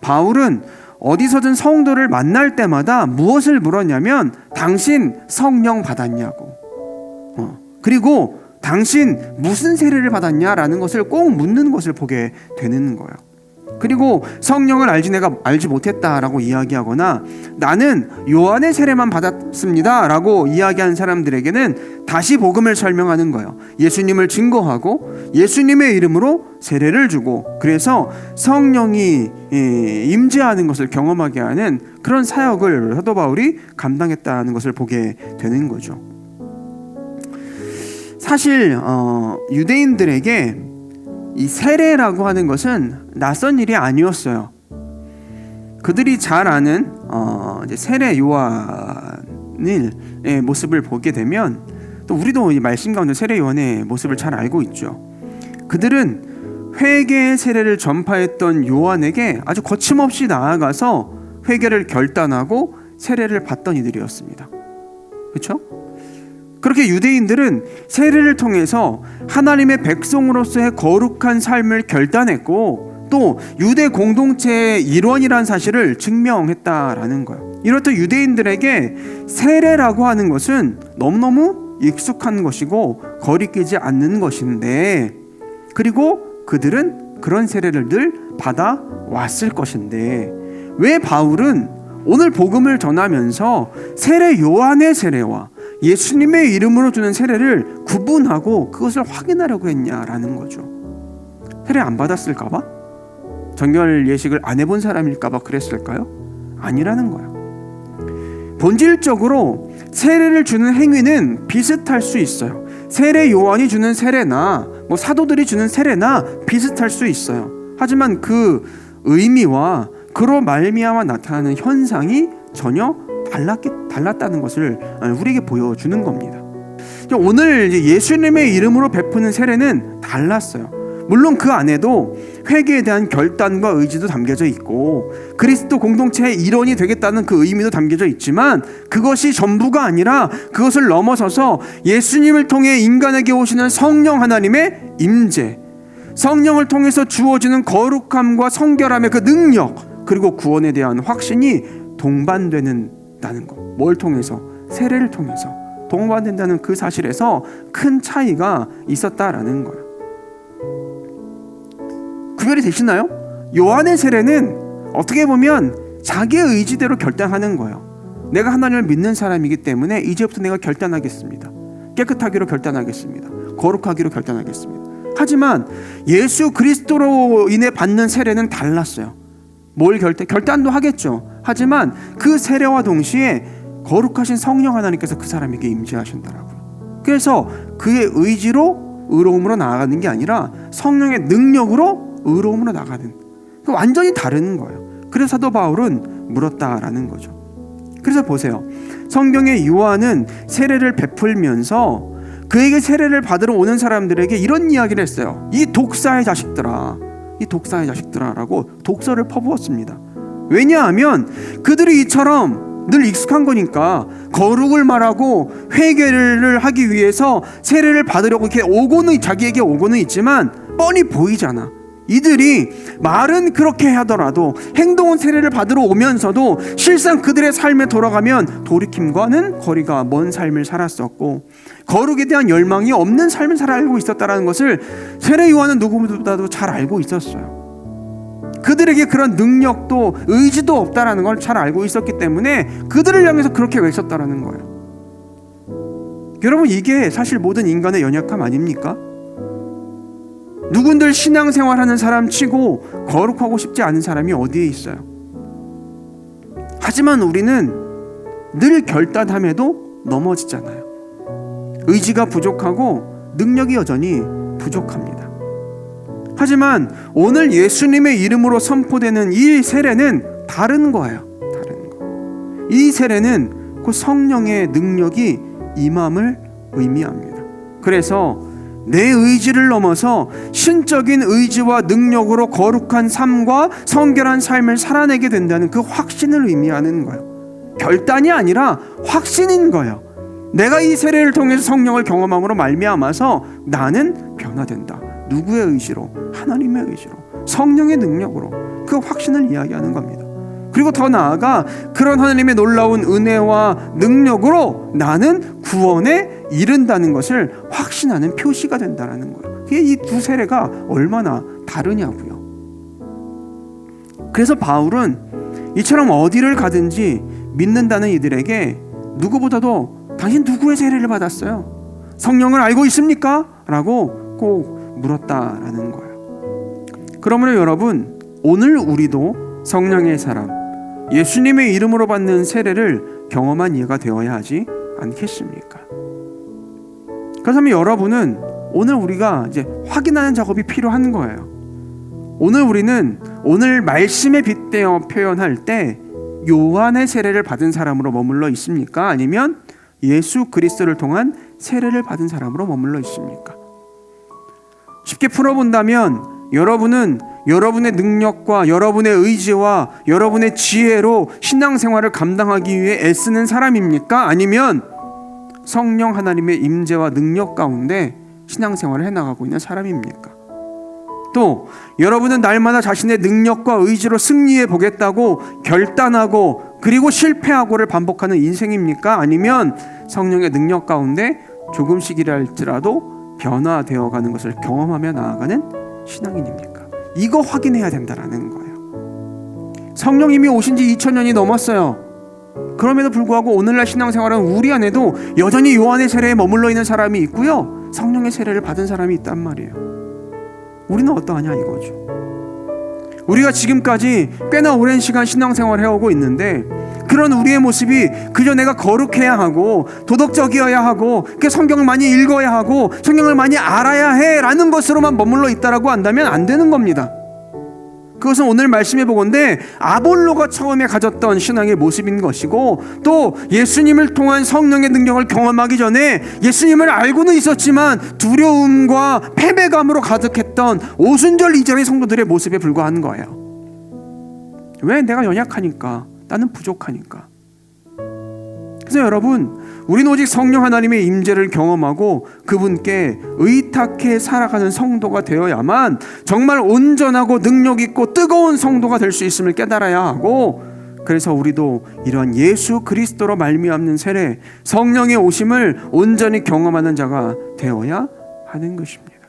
바울은 어디서든 성도를 만날 때마다 무엇을 물었냐면 당신 성령 받았냐고. 어. 그리고 당신 무슨 세례를 받았냐라는 것을 꼭 묻는 것을 보게 되는 거예요. 그리고 성령을 알지 내가 알지 못했다라고 이야기하거나 나는 요한의 세례만 받았습니다라고 이야기하는 사람들에게는 다시 복음을 설명하는 거예요. 예수님을 증거하고 예수님의 이름으로 세례를 주고 그래서 성령이 예, 임재하는 것을 경험하게 하는 그런 사역을 사도 바울이 감당했다는 것을 보게 되는 거죠. 사실 어, 유대인들에게 이 세례라고 하는 것은 낯선 일이 아니었어요. 그들이 잘 아는 어, 세례 요한의 모습을 보게 되면 또 우리도 이 말씀 가운데 세례 요한의 모습을 잘 알고 있죠. 그들은 회개의 세례를 전파했던 요한에게 아주 거침없이 나아가서 회개를 결단하고 세례를 받던 이들이었습니다. 그렇죠? 그렇게 유대인들은 세례를 통해서 하나님의 백성으로서의 거룩한 삶을 결단했고 또 유대 공동체의 일원이란 사실을 증명했다라는 거예요. 이렇듯 유대인들에게 세례라고 하는 것은 너무너무 익숙한 것이고 거리끼지 않는 것인데 그리고 그들은 그런 세례를 늘 받아 왔을 것인데 왜 바울은 오늘 복음을 전하면서 세례 요한의 세례와 예수님의 이름으로 주는 세례를 구분하고 그것을 확인하려고 했냐라는 거죠. 세례 안 받았을까봐? 정결 예식을 안 해본 사람일까봐 그랬을까요? 아니라는 거예요. 본질적으로 세례를 주는 행위는 비슷할 수 있어요. 세례 요한이 주는 세례나 뭐 사도들이 주는 세례나 비슷할 수 있어요. 하지만 그 의미와 그로 말미암아 나타나는 현상이 전혀 달랐기, 달랐다는 것을 우리에게 보여주는 겁니다. 오늘 예수님의 이름으로 베푸는 세례는 달랐어요. 물론 그 안에도 회개에 대한 결단과 의지도 담겨져 있고 그리스도 공동체의 일원이 되겠다는 그 의미도 담겨져 있지만 그것이 전부가 아니라 그것을 넘어서서 예수님을 통해 인간에게 오시는 성령 하나님의 임재, 성령을 통해서 주어지는 거룩함과 성결함의 그 능력 그리고 구원에 대한 확신이 동반되는 다는 것. 뭘 통해서 세례를 통해서 동반된다는 그 사실에서 큰 차이가 있었다라는 거예요. 구별이 되시나요? 요한의 세례는 어떻게 보면 자기의 의지대로 결단하는 거예요. 내가 하나님을 믿는 사람이기 때문에 이제부터 내가 결단하겠습니다. 깨끗하기로 결단하겠습니다. 거룩하기로 결단하겠습니다. 하지만 예수 그리스도로 인해 받는 세례는 달랐어요. 뭘 결단? 결단도 하겠죠. 하지만 그 세례와 동시에 거룩하신 성령 하나님께서 그 사람에게 임재하신다라고요. 그래서 그의 의지로 의로움으로 나아가는 게 아니라 성령의 능력으로 의로움으로 나가는 그 완전히 다른 거예요. 그래서 사도 바울은 물었다라는 거죠. 그래서 보세요. 성경의 요한은 세례를 베풀면서 그에게 세례를 받으러 오는 사람들에게 이런 이야기를 했어요. 이 독사의 자식들아, 이 독사의 자식들아라고 독서를 퍼부었습니다. 왜냐하면 그들이 이처럼 늘 익숙한 거니까 거룩을 말하고 회개를 하기 위해서 세례를 받으려고 이렇게 오고는 자기에게 오고는 있지만 뻔히 보이잖아. 이들이 말은 그렇게 하더라도 행동은 세례를 받으러 오면서도 실상 그들의 삶에 돌아가면 돌이킴과는 거리가 먼 삶을 살았었고 거룩에 대한 열망이 없는 삶을 살아알고 있었다는 것을 세례 요한은 누구보다도 잘 알고 있었어요. 그들에게 그런 능력도 의지도 없다라는 걸 잘 알고 있었기 때문에 그들을 향해서 그렇게 외쳤다라는 거예요. 여러분 이게 사실 모든 인간의 연약함 아닙니까? 누군들 신앙생활하는 사람 치고 거룩하고 싶지 않은 사람이 어디에 있어요? 하지만 우리는 늘 결단함에도 넘어지잖아요. 의지가 부족하고 능력이 여전히 부족합니다. 하지만 오늘 예수님의 이름으로 선포되는 이 세례는 다른 거예요. 다른 거. 이 세례는 그 성령의 능력이 임함을 의미합니다. 그래서 내 의지를 넘어서 신적인 의지와 능력으로 거룩한 삶과 성결한 삶을 살아내게 된다는 그 확신을 의미하는 거예요. 결단이 아니라 확신인 거예요. 내가 이 세례를 통해서 성령을 경험함으로 말미암아서 나는 변화된다. 누구의 의지로? 하나님의 의지로. 성령의 능력으로 그 확신을 이야기하는 겁니다. 그리고 더 나아가 그런 하나님의 놀라운 은혜와 능력으로 나는 구원에 이른다는 것을 확신하는 표시가 된다라는 거예요. 이 두 세례가 얼마나 다르냐고요. 그래서 바울은 이처럼 어디를 가든지 믿는다는 이들에게 누구보다도 당신 누구의 세례를 받았어요? 성령을 알고 있습니까? 라고 꼭 물었다라는 거예요. 그러므로 여러분 오늘 우리도 성령의 사람 예수님의 이름으로 받는 세례를 경험한 이가 되어야 하지 않겠습니까? 그렇다면 여러분은 오늘 우리가 이제 확인하는 작업이 필요한 거예요. 오늘 우리는 오늘 말씀에 빗대어 표현할 때 요한의 세례를 받은 사람으로 머물러 있습니까? 아니면 예수 그리스도를 통한 세례를 받은 사람으로 머물러 있습니까? 쉽게 풀어본다면 여러분은 여러분의 능력과 여러분의 의지와 여러분의 지혜로 신앙생활을 감당하기 위해 애쓰는 사람입니까? 아니면 성령 하나님의 임재와 능력 가운데 신앙생활을 해나가고 있는 사람입니까? 또 여러분은 날마다 자신의 능력과 의지로 승리해 보겠다고 결단하고 그리고 실패하고를 반복하는 인생입니까? 아니면 성령의 능력 가운데 조금씩이라 할지라도 변화되어 가는 것을 경험하며 나아가는 신앙인입니까? 이거 확인해야 된다라는 거예요. 성령님이 오신 지 2000년이 넘었어요. 그럼에도 불구하고 오늘날 신앙생활은 우리 안에도 여전히 요한의 세례에 머물러 있는 사람이 있고요. 성령의 세례를 받은 사람이 있단 말이에요. 우리는 어떠하냐 이거죠. 우리가 지금까지 꽤나 오랜 시간 신앙생활을 해오고 있는데 그런 우리의 모습이 그저 내가 거룩해야 하고 도덕적이어야 하고 그 성경을 많이 읽어야 하고 성경을 많이 알아야 해라는 것으로만 머물러 있다라고 한다면 안 되는 겁니다. 그것은 오늘 말씀해 보건데 아볼로가 처음에 가졌던 신앙의 모습인 것이고 또 예수님을 통한 성령의 능력을 경험하기 전에 예수님을 알고는 있었지만 두려움과 패배감으로 가득했던 오순절 이전의 성도들의 모습에 불과한 거예요. 왜 내가 연약하니까 나는 부족하니까. 그래서 여러분 우리는 오직 성령 하나님의 임재를 경험하고 그분께 의탁해 살아가는 성도가 되어야만 정말 온전하고 능력 있고 뜨거운 성도가 될 수 있음을 깨달아야 하고 그래서 우리도 이러한 예수 그리스도로 말미암는 세례 성령의 오심을 온전히 경험하는 자가 되어야 하는 것입니다.